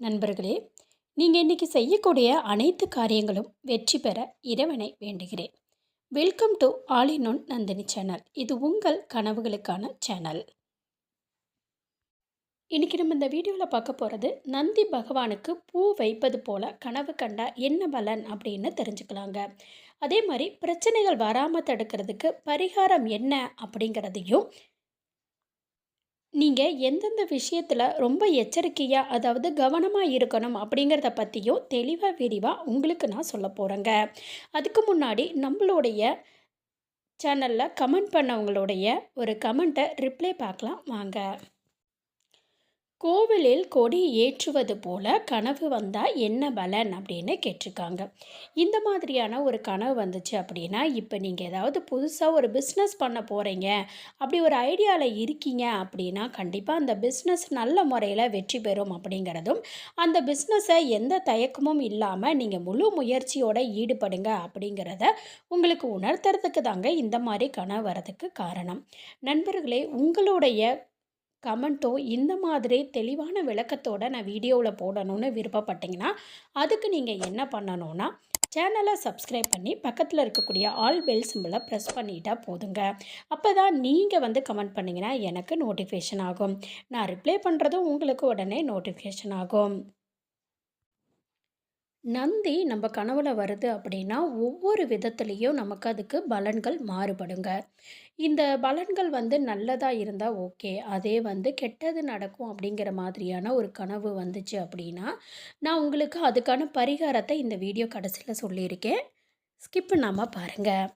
நண்பர்களே நீங்கள் இன்றைக்கி செய்யக்கூடிய அனைத்து காரியங்களும் வெற்றி பெற இறைவனை வேண்டுகிறேன். Welcome to all in one Nandini channel இது உங்கள் கனவுகளுக்கான சேனல் இன்றைக்கி நம்ம இந்த வீடியோவில் பார்க்க போகிறது நந்தி பகவானுக்கு பூ வைப்பது போல கனவு கண்டா என்ன பலன் அப்படின்னு தெரிஞ்சுக்கலாங்க. அதே மாதிரி பிரச்சனைகள் வராமல் தடுக்கிறதுக்கு பரிகாரம் என்ன அப்படிங்கிறதையும் நீங்கள் எந்தெந்த விஷயத்தில் ரொம்ப எச்சரிக்கையாக அதாவது கவனமாக இருக்கணும் அப்படிங்கிறத பற்றியும் தெளிவாக விரிவாக உங்களுக்கு நான் சொல்ல போகிறேங்க அதுக்கு முன்னாடி நம்மளுடைய சேனலில் கமெண்ட் பண்ணவங்களுடைய ஒரு கமெண்ட்டை ரிப்ளை பார்க்கலாம். வாங்க. கோவிலில் கொடி ஏற்றுவது போல கனவு வந்தால் என்ன பலன் அப்படின்னு கேட்டிருக்காங்க. இந்த மாதிரியான ஒரு கனவு வந்துச்சு அப்படின்னா இப்போ நீங்கள் ஏதாவது புதுசாக ஒரு பிஸ்னஸ் பண்ண போகிறீங்க அப்படி ஒரு ஐடியாவில் இருக்கீங்க அப்படின்னா கண்டிப்பாக அந்த பிஸ்னஸ் நல்ல முறையில் வெற்றி பெறும் அப்படிங்கிறதும் அந்த பிஸ்னஸை எந்த தயக்கமும் இல்லாமல் நீங்கள் முழு முயற்சியோடு ஈடுபடுங்க அப்படிங்கிறத உங்களுக்கு உணர்த்துறதுக்கு தாங்க இந்த மாதிரி கனவு வரதுக்கு காரணம். நண்பர்களே உங்களுடைய கமெண்ட்டோ இந்த மாதிரி தெளிவான விளக்கத்தோடு நான் வீடியோவில் போடணும்னு விருப்பப்பட்டீங்கன்னா அதுக்கு நீங்கள் என்ன பண்ணணும்னா சேனலை சப்ஸ்கிரைப் பண்ணி பக்கத்தில் இருக்கக்கூடிய ஆல் பெல் சிம்பிளை ப்ரெஸ் பண்ணிட்டா போதுங்க. அப்போ தான் நீங்கள் வந்து கமெண்ட் பண்ணிங்கன்னா எனக்கு நோட்டிஃபிகேஷன் ஆகும். நான் ரிப்ளை பண்ணுறதும் உங்களுக்கு உடனே நோட்டிஃபிகேஷன் ஆகும். நந்தி நம்ம கனவுல வருது அப்படின்னா ஒவ்வொரு விதத்துலேயும் நமக்கு அதுக்கு பலன்கள் மாறுபடுங்க. இந்த பலன்கள் வந்து நல்லதாக இருந்தால் ஓகே அதே வந்து கெட்டது நடக்கும் அப்படிங்கிற மாதிரியான ஒரு கனவு வந்துச்சு அப்படின்னா நான் உங்களுக்கு அதுக்கான பரிகாரத்தை இந்த வீடியோ கடைசியில் சொல்லியிருக்கேன். ஸ்கிப் பண்ணாமல் பாருங்கள்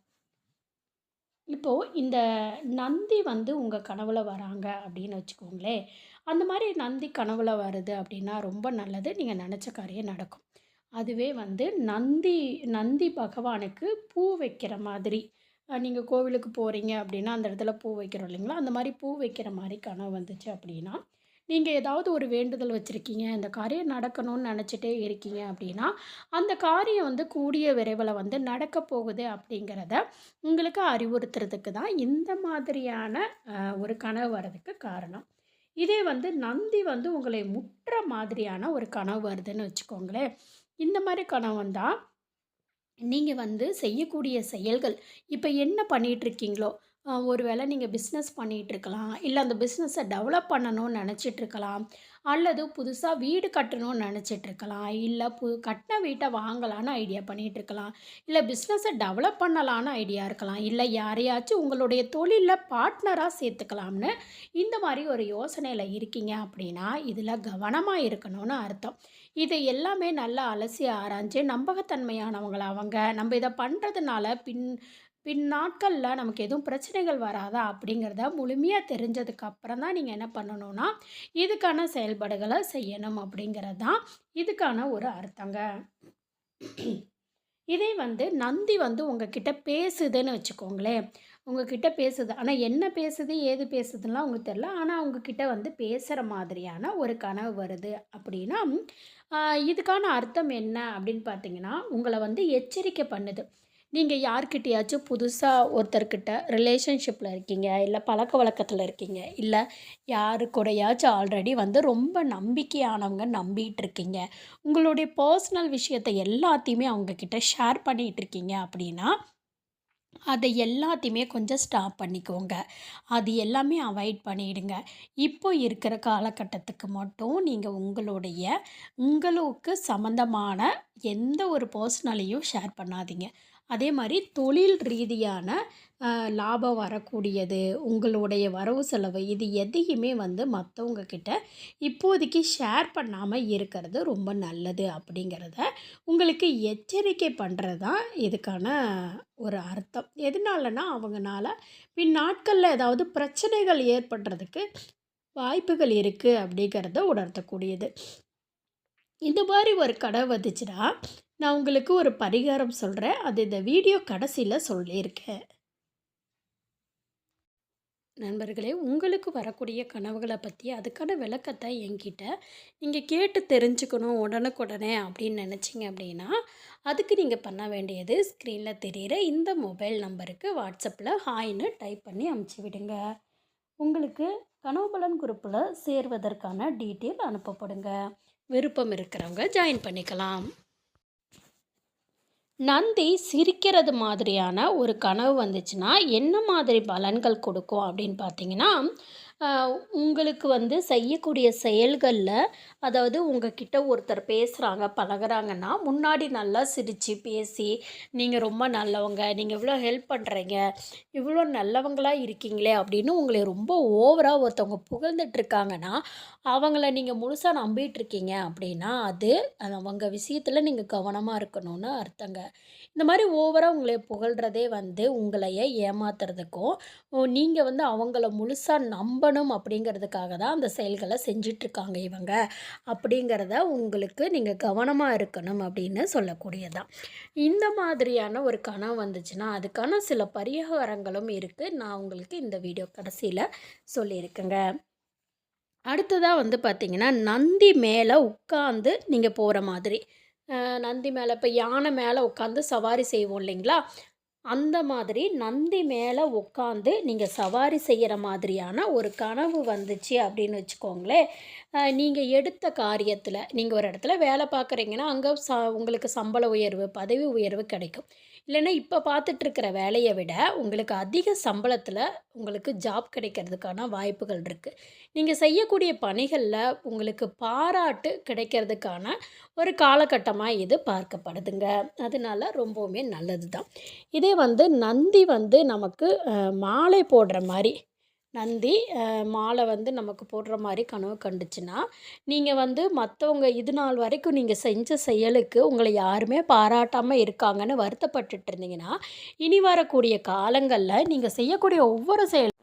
இப்போது இந்த நந்தி வந்து உங்கள் கனவில் வராங்க அப்படின்னு வச்சுக்கோங்களேன். அந்த மாதிரி நந்தி கனவில் வருது அப்படின்னா ரொம்ப நல்லது. நீங்கள் நினச்ச காரியம் நடக்கும். அதுவே வந்து நந்தி நந்தி பகவானுக்கு பூ வைக்கிற மாதிரி. நீங்கள் கோவிலுக்கு போகிறீங்க அப்படின்னா அந்த இடத்துல பூ வைக்கிறோம் இல்லைங்களா? அந்த மாதிரி பூ வைக்கிற மாதிரி கனவு வந்துச்சு அப்படின்னா நீங்கள் ஏதாவது ஒரு வேண்டுதல் வச்சுருக்கீங்க இந்த காரியம் நடக்கணும்னு நினச்சிட்டே இருக்கீங்க அப்படின்னா அந்த காரியம் வந்து கூடிய விரைவில் வந்து நடக்க போகுது அப்படிங்கிறத உங்களுக்கு அறிவுறுத்துறதுக்கு தான் இந்த மாதிரியான ஒரு கனவு வர்றதுக்கு காரணம். இதே வந்து நந்தி வந்து உங்களை முட்டுற மாதிரியான ஒரு கனவு வருதுன்னு வச்சுக்கோங்களேன். இந்த மாதிரி கணவன் தான் நீங்கள் வந்து செய்யக்கூடிய செயல்கள். இப்போ என்ன பண்ணிகிட்ருக்கீங்களோ ஒரு வேளை நீங்கள் பிஸ்னஸ் பண்ணிகிட்ருக்கலாம் இல்லை அந்த பிஸ்னஸை டெவலப் பண்ணணும்னு நினச்சிட்ருக்கலாம் அல்லது புதுசாக வீடு கட்டணும்னு நினச்சிட்ருக்கலாம் இல்லை பு கட்டின வீட்டை வாங்கலான்னு ஐடியா பண்ணிகிட்ருக்கலாம் இல்லை பிஸ்னஸை டெவலப் பண்ணலான்னு ஐடியா இருக்கலாம். இல்லை யாரையாச்சும் உங்களுடைய தொழிலில் பார்ட்னராக சேர்த்துக்கலாம்னு இந்த மாதிரி ஒரு யோசனையில் இருக்கீங்க அப்படின்னா இதில் கவனமாக இருக்கணும்னு அர்த்தம். இது எல்லாமே நல்லா அலசி ஆராய்ஞ்சு நம்பகத்தன்மையானவங்கள அவங்க. நம்ம இதை பண்ணுறதுனால பின் பின் நாட்களில் நமக்கு எதுவும் பிரச்சனைகள் வராதா அப்படிங்கிறத முழுமையாக தெரிஞ்சதுக்கப்புறம் தான் நீங்கள் என்ன பண்ணணும்னா இதுக்கான செயல்பாடுகளை செய்யணும் அப்படிங்கிறது தான் இதுக்கான ஒரு அர்த்தங்க. இதே வந்து நந்தி வந்து உங்ககிட்ட பேசுதுன்னு வச்சுக்கோங்களேன். உங்ககிட்ட பேசுது. ஆனால் என்ன பேசுது ஏது பேசுதுலாம் உங்களுக்கு தெரில ஆனால் உங்ககிட்ட வந்து பேசுகிற மாதிரியான ஒரு கனவு வருது அப்படின்னா இதுக்கான அர்த்தம் என்ன அப்படின்னு பார்த்தீங்கன்னா உங்களை வந்து எச்சரிக்கை பண்ணுது. நீங்கள் யார்கிட்டயாச்சும் புதுசாக ஒருத்தர்கிட்ட ரிலேஷன்ஷிப்பில் இருக்கீங்க இல்லை பழக்க வழக்கத்தில் இருக்கீங்க இல்லை யாரு கூடயாச்சும் ஆல்ரெடி வந்து ரொம்ப நம்பிக்கையானவங்க நம்பிட்டு இருக்கீங்க உங்களுடைய பர்சனல் விஷயத்தை எல்லாத்தையுமே அவங்கக்கிட்ட ஷேர் பண்ணிகிட்டு இருக்கீங்க அப்படின்னா அதை எல்லாத்தையுமே கொஞ்சம் ஸ்டாப் பண்ணிக்கோங்க. அது எல்லாமே அவாய்ட் பண்ணிடுங்க. இப்போ இருக்கிற காலகட்டத்துக்கு மட்டும் நீங்கள் உங்களுடைய உங்களுக்கு சம்மந்தமான எந்த ஒரு பர்சனலையும் ஷேர் பண்ணாதீங்க. அதே மாதிரி தொழில் ரீதியான லாபம் வரக்கூடியது உங்களுடைய வரவு செலவு இது எதையுமே வந்து மற்றவங்க கிட்ட இப்போதைக்கு ஷேர் பண்ணாமல் இருக்கிறது ரொம்ப நல்லது அப்படிங்கிறத உங்களுக்கு எச்சரிக்கை பண்ணுறது தான் இதுக்கான ஒரு அர்த்தம். எதனாலனா அவங்கனால பின் நாட்களில் ஏதாவது பிரச்சனைகள் ஏற்படுறதுக்கு வாய்ப்புகள் இருக்குது அப்படிங்கிறத உணர்த்தக்கூடியது. இந்த மாதிரி ஒரு கடை வந்துச்சுன்னா நான் உங்களுக்கு ஒரு பரிகாரம் சொல்கிறேன் அது இந்த வீடியோ கடைசியில் சொல்லியிருக்கேன். நண்பர்களே உங்களுக்கு வரக்கூடிய கனவுகளை பற்றி அதுக்கான விளக்கத்தை என்கிட்ட நீங்கள் கேட்டு தெரிஞ்சுக்கணும் உடனுக்குடனே அப்படின்னு நினச்சிங்க அப்படின்னா அதுக்கு நீங்கள் பண்ண வேண்டியது ஸ்க்ரீனில் தெரிகிற இந்த மொபைல் நம்பருக்கு வாட்ஸ்அப்பில் ஹாய்னு டைப் பண்ணி அமுச்சு விடுங்க. உங்களுக்கு கனவு பலன் குரூப்பில் சேர்வதற்கான டீட்டெயில் அனுப்பப்படுங்க. விருப்பம் இருக்கிறவங்க ஜாயின் பண்ணிக்கலாம். நந்தி சிரிக்கிறது மாதிரியான ஒரு கனவு வந்துச்சுன்னா என்ன மாதிரி பலன்கள் கொடுக்கும் அப்படின்னு பார்த்தீங்கன்னா உங்களுக்கு வந்து செய்யக்கூடிய செயல்களில் அதாவது உங்ககிட்ட ஒருத்தர் பேசுகிறாங்க பழகுறாங்கன்னா முன்னாடி நல்லா சிரித்து பேசி நீங்கள் ரொம்ப நல்லவங்க நீங்கள் இவ்வளோ ஹெல்ப் பண்ணுறீங்க இவ்வளோ நல்லவங்களாக இருக்கீங்களே அப்படின்னு உங்களை ரொம்ப ஓவராக ஒருத்தவங்க புகழ்ந்துட்டுருக்காங்கன்னா அவங்கள நீங்கள் முழுசாக நம்பிகிட்ருக்கீங்க அப்படின்னா அது அவங்க விஷயத்தில் நீங்கள் கவனமாக இருக்கணும்னு அர்த்தங்க. இந்த மாதிரி ஓவராக உங்களை புகழ்கிறதே வந்து உங்களையே ஏமாத்துறதுக்கும் நீங்கள் வந்து அவங்கள முழுசாக நம்ப நம்பணும் அப்படிங்கிறதுக்காக தான் அந்த செயல்களை செஞ்சிட்ருக்காங்க இவங்க. அப்படிங்கிறத உங்களுக்கு நீங்கள் கவனமாக இருக்கணும் அப்படின்னு சொல்லக்கூடியதான் இந்த மாதிரியான ஒரு கனவு வந்துச்சுன்னா அதுக்கான சில பரிகாரங்களும் இருக்குது நான் உங்களுக்கு இந்த வீடியோ கடைசியில் சொல்லியிருக்கேங்க. அடுத்ததாக வந்து பார்த்திங்கன்னா நந்தி மேலே உட்காந்து நீங்கள் போகிற மாதிரி. நந்தி மேலே இப்போ யானை மேலே உட்காந்து சவாரி செய்வோம் இல்லைங்களா? அந்த மாதிரி நந்தி மேலே உட்காந்து நீங்கள் சவாரி செய்கிற மாதிரியான ஒரு கனவு வந்துச்சு அப்படின்னு வச்சுக்கோங்களேன். நீங்கள் எடுத்த காரியத்தில் நீங்கள் ஒரு இடத்துல வேலை பார்க்குறீங்கன்னா அங்கே ச உங்களுக்கு சம்பள உயர்வு பதவி உயர்வு கிடைக்கும். இல்லைன்னா இப்போ பார்த்துட்ருக்கிற வேலையை விட உங்களுக்கு அதிக சம்பளத்தில் உங்களுக்கு ஜாப் கிடைக்கிறதுக்கான வாய்ப்புகள் இருக்குது நீங்கள் செய்யக்கூடிய பணிகளில் உங்களுக்கு பாராட்டு கிடைக்கிறதுக்கான ஒரு காலகட்டமாக இது பார்க்கப்படுதுங்க. அதனால ரொம்பவுமே நல்லது தான் இதே வந்து நந்தி வந்து நமக்கு மாலை போடுற மாதிரி நந்தி மாலை வந்து நமக்கு போடுற மாதிரி கனவு கண்டுச்சுன்னா நீங்கள் வந்து மற்றவங்க இது நாள் வரைக்கும் நீங்கள் செஞ்ச செயலுக்கு உங்களை யாருமே பாராட்டாமல் இருக்காங்கன்னு வருத்தப்பட்டுட்டு இருந்தீங்கன்னா இனி வரக்கூடிய காலங்களில் நீங்கள் செய்யக்கூடிய ஒவ்வொரு செயல்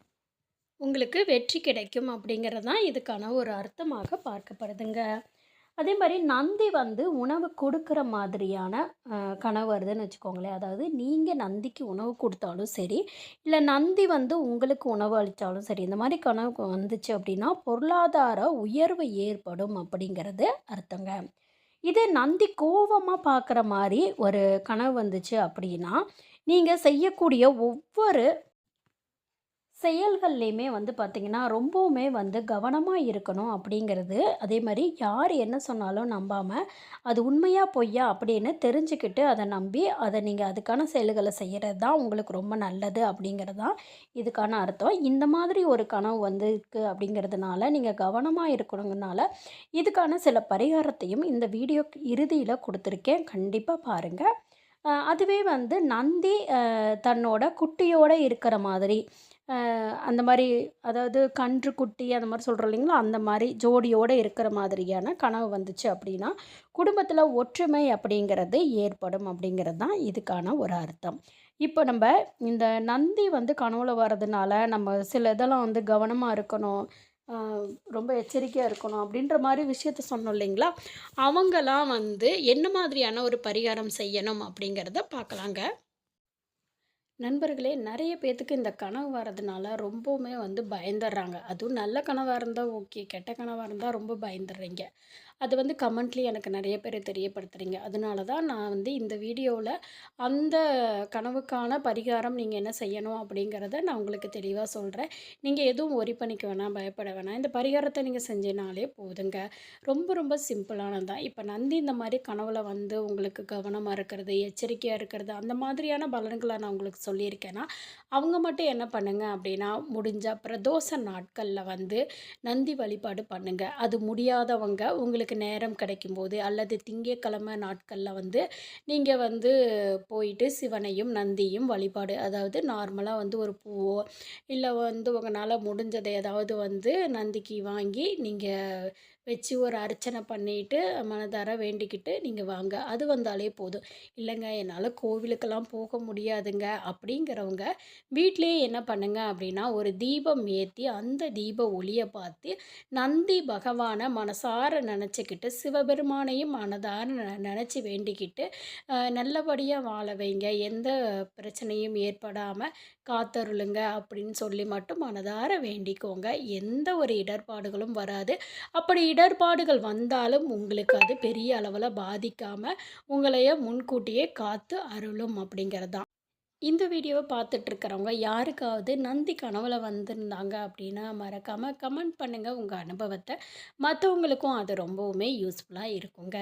உங்களுக்கு வெற்றி கிடைக்கும் அப்படிங்கிறது தான் இதுக்கான ஒரு அர்த்தமாக பார்க்கப்படுதுங்க. அதே மாதிரி நந்தி வந்து உணவு கொடுக்குற மாதிரியான கனவு வருதுன்னு வச்சுக்கோங்களேன். அதாவது நீங்கள் நந்திக்கு உணவு கொடுத்தாலும் சரி இல்லை நந்தி வந்து உங்களுக்கு உணவு அளித்தாலும் சரி இந்த மாதிரி கனவு வந்துச்சு அப்படின்னா பொருளாதார உயர்வு ஏற்படும் அப்படிங்கிறது அர்த்தங்க. இதே நந்தி கோவமாக பார்க்குற மாதிரி ஒரு கனவு வந்துச்சு அப்படின்னா நீங்கள் செய்யக்கூடிய ஒவ்வொரு செயல்கள்லையுமே வந்து பார்த்திங்கன்னா ரொம்பவுமே வந்து கவனமாக இருக்கணும் அப்படிங்கிறது. அதே மாதிரி யார் என்ன சொன்னாலும் நம்பாமல் அது உண்மையாக பொய்யா அப்படின்னு தெரிஞ்சுக்கிட்டு அதை நம்பி அதை நீங்கள் அதுக்கான செயல்களை செய்கிறது தான் உங்களுக்கு ரொம்ப நல்லது அப்படிங்கிறது தான் இதுக்கான அர்த்தம். இந்த மாதிரி ஒரு கனவு வந்திருக்கு அப்படிங்கிறதுனால நீங்கள் கவனமாக இருக்கணுங்கனால இதுக்கான சில பரிகாரத்தையும் இந்த வீடியோ இறுதியில் கொடுத்துருக்கேன். கண்டிப்பாக பாருங்கள் அதுவே வந்து நந்தி தன்னோட குட்டியோடு இருக்கிற மாதிரி அந்த மாதிரி அதாவது கன்று குட்டி அந்த மாதிரி சொல்கிறோம் இல்லைங்களா? அந்த மாதிரி ஜோடியோடு இருக்கிற மாதிரியான கனவு வந்துச்சு அப்படின்னா குடும்பத்தில் ஒற்றுமை அப்படிங்கிறது ஏற்படும் அப்படிங்கிறது தான் இதுக்கான ஒரு அர்த்தம். இப்போ நம்ம இந்த நந்தி வந்து கனவுல வர்றதுனால நம்ம சில இதெல்லாம் வந்து கவனமாக இருக்கணும் ரொம்ப எச்சரிக்கையாக இருக்கணும் அப்படின்ற மாதிரி விஷயத்த சொன்னோம் இல்லைங்களா? அவங்கெல்லாம் வந்து என்ன மாதிரியான ஒரு பரிகாரம் செய்யணும் அப்படிங்கிறத பார்க்கலாங்க. நண்பர்களே நிறைய பேர்த்துக்கு இந்த கனவு வர்றதுனால ரொம்பவுமே வந்து பயந்துடுறாங்க. அதுவும் நல்ல கனவாக இருந்தால் ஓகே கெட்ட கனவாக இருந்தால் ரொம்ப பயந்துடுறீங்க. அது வந்து கமெண்ட்லேயும் எனக்கு நிறைய பேர் தெரியப்படுத்துகிறீங்க அதனால தான் நான் வந்து இந்த வீடியோவில் அந்த கனவுக்கான பரிகாரம் நீங்கள் என்ன செய்யணும் அப்படிங்கிறத நான் உங்களுக்கு தெளிவாக சொல்கிறேன் நீங்கள் எதுவும் ஒரி பண்ணிக்க வேணாம் பயப்பட வேணாம். இந்த பரிகாரத்தை நீங்கள் செஞ்சினாலே போதுங்க. ரொம்ப ரொம்ப சிம்பிளானது தான் இப்போ நந்தி இந்த மாதிரி கனவில் வந்து உங்களுக்கு கவனமாக இருக்கிறது எச்சரிக்கையாக இருக்கிறது அந்த மாதிரியான பலன்களை நான் உங்களுக்கு சொல்லியிருக்கேன்னா அவங்க மட்டும் என்ன பண்ணுங்கள் அப்படின்னா முடிஞ்ச பிரதோஷ நாட்களில் வந்து நந்தி வழிபாடு பண்ணுங்கள் அது முடியாதவங்க உங்களுக்கு நேரம் கிடைக்கும்போது அல்லது திங்கக்கிழமை நாட்களில் வந்து நீங்கள் வந்து போயிட்டு சிவனையும் நந்தியும் வழிபாடு அதாவது நார்மலாக வந்து ஒரு பூவோ இல்லை வந்து உங்களால் முடிஞ்சதை ஏதாவது வந்து நந்திக்கு வாங்கி நீங்கள் வச்சு ஒரு அர்ச்சனை பண்ணிட்டு மனதார வேண்டிக்கிட்டு நீங்கள் வாங்க. அது வந்தாலே போதும். இல்லைங்க என்னால் கோவிலுக்கெல்லாம் போக முடியாதுங்க. அப்படிங்கிறவங்க வீட்லேயே என்ன பண்ணுங்க அப்படின்னா ஒரு தீபம் ஏற்றி அந்த தீப ஒளியை பார்த்து நந்தி பகவானை மனசார நினச்சி நினச்சிக்கிட்டு சிவபெருமானையும் மனதார நினச்சி வேண்டிக்கிட்டு நல்லபடியாக வாழ வைங்க. எந்த பிரச்சனையும் ஏற்படாமல் காத்தருளுங்க அப்படின்னு சொல்லி மட்டும் மனதார வேண்டிக்கோங்க. எந்த ஒரு இடர்பாடுகளும் வராது. அப்படி இடர்பாடுகள் வந்தாலும் உங்களுக்கு அது பெரிய அளவில் பாதிக்காமல் உங்களைய முன்கூட்டியே காத்து அருளும் அப்படிங்கிறது தான் இந்த வீடியோவை பார்த்துட்ருக்கிறவங்க யாருக்காவது நந்தி கனவுல வந்திருந்தாங்க அப்படின்னா மறக்காமல் கமெண்ட் பண்ணுங்கள் உங்கள் அனுபவத்தை. மற்றவங்களுக்கும் அது ரொம்பவுமே யூஸ்ஃபுல்லாக இருக்குங்க.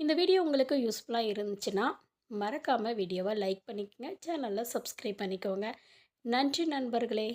இந்த வீடியோ உங்களுக்கு யூஸ்ஃபுல்லாக இருந்துச்சுன்னா மறக்காமல் வீடியோவை லைக் பண்ணிக்கோங்க. சேனலில் சப்ஸ்கிரைப் பண்ணிக்கோங்க. நன்றி நண்பர்களே.